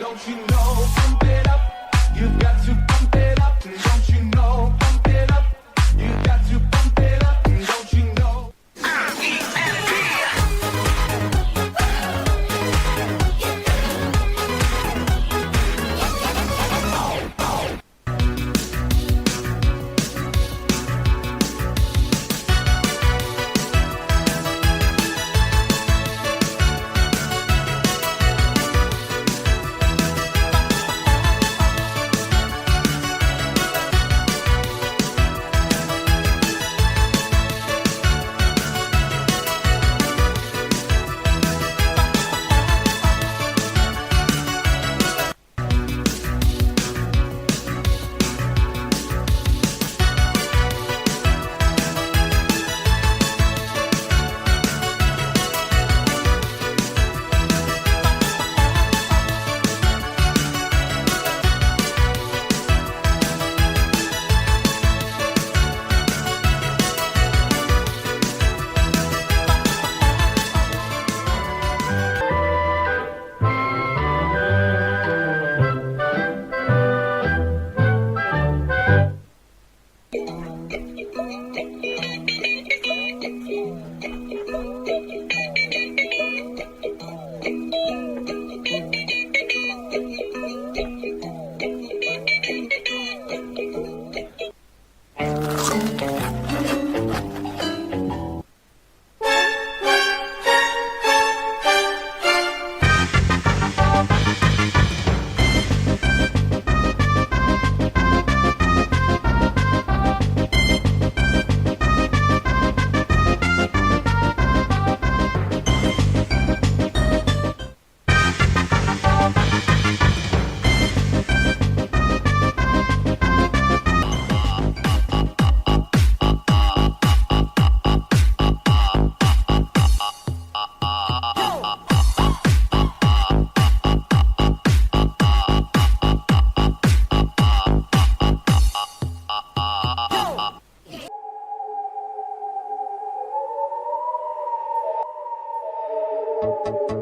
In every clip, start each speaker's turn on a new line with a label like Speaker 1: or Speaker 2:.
Speaker 1: Don't you know? Pump it up. You've got to pump it up. Don't you know? Thank you.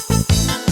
Speaker 1: Thank you.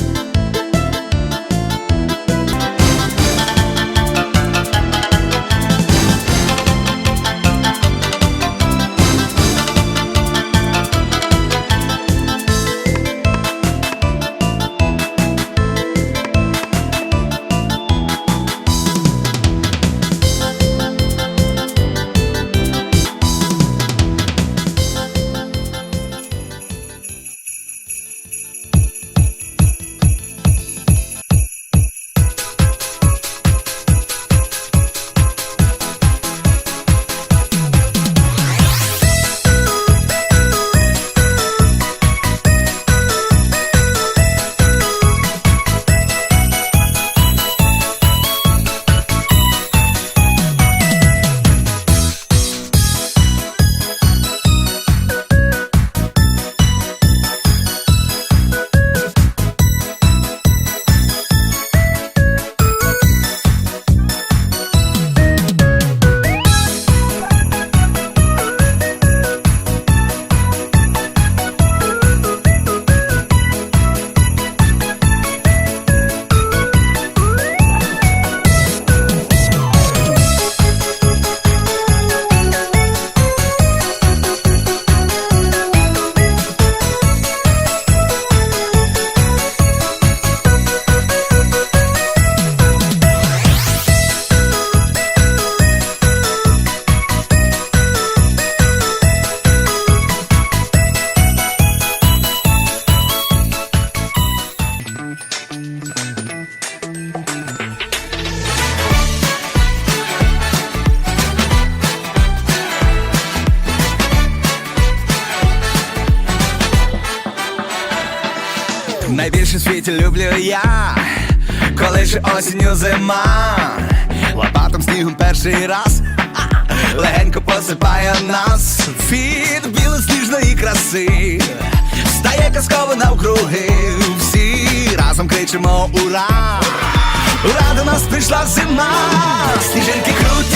Speaker 1: Найбільше в світі люблю я, коли ж осінню зима, лопатом снігом перший раз, легенько посипає нас. Від білосніжної краси, стає казково навкруги, всі разом кричимо ура! Ура, до нас прийшла зима, сніжинки крутяться